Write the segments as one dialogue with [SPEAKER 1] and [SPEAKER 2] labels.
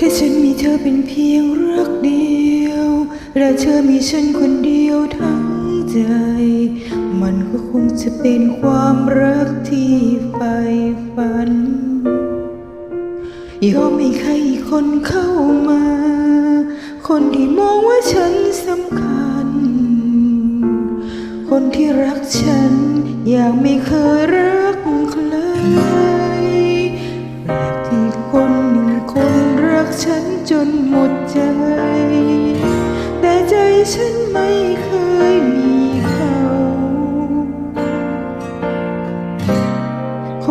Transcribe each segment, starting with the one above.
[SPEAKER 1] ถ้าฉันมีเธอเป็นเพียงรักเดียว และเธอมีฉันคนเดียวทั้งใจ มันก็คงจะเป็นความรักที่ใฝ่ฝัน ยอมให้ใครคนเข้ามา คนที่มองว่าฉันสำคัญ คนที่รักฉันอย่างไม่เคยรักใคร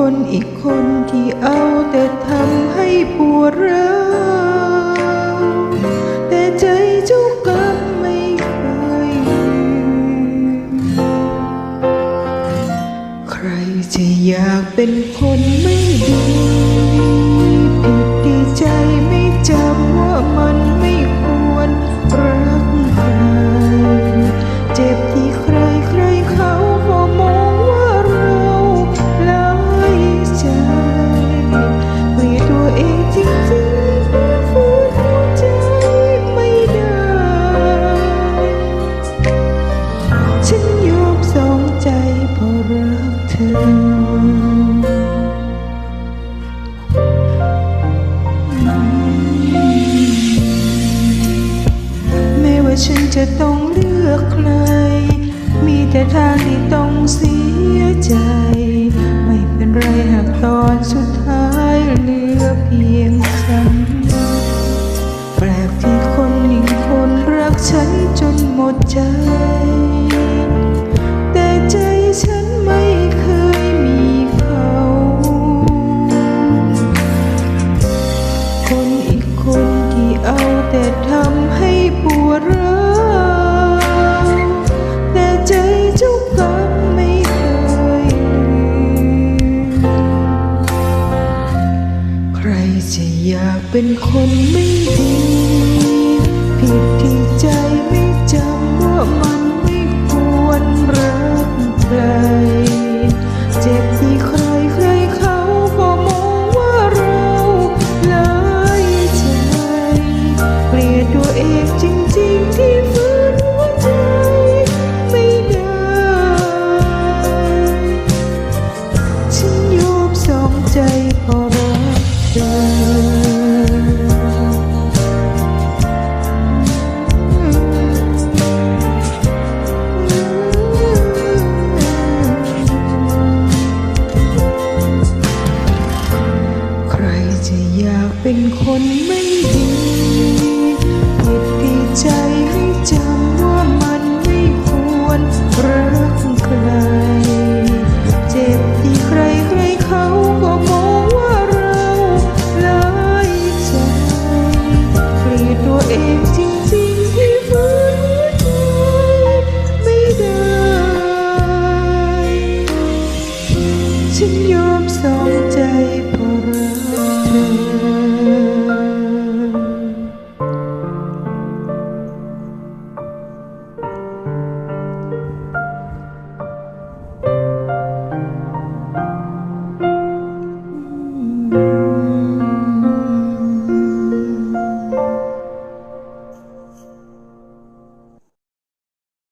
[SPEAKER 1] คนอีกคนที่เอาแต่ทำให้ปวดร้าวแต่ใจเจ้ากรรมไม่เคยลืมใครจะอยากเป็นคนไม่ดีผิดที่ใจไม่จำว่ามัน ไม่ว่าฉันจะต้องเลือกใคร มีแต่ทางที่ต้องเสียใจ ไม่เป็นไรหากตอนสุดท้ายเหลือเพียงฉันแปลกที่คนหนึ่งคนรักฉันจนหมดใจ แต่ใจฉัน เป็นคนไม่ดี ผิดที่ใจ เป็นคนไม่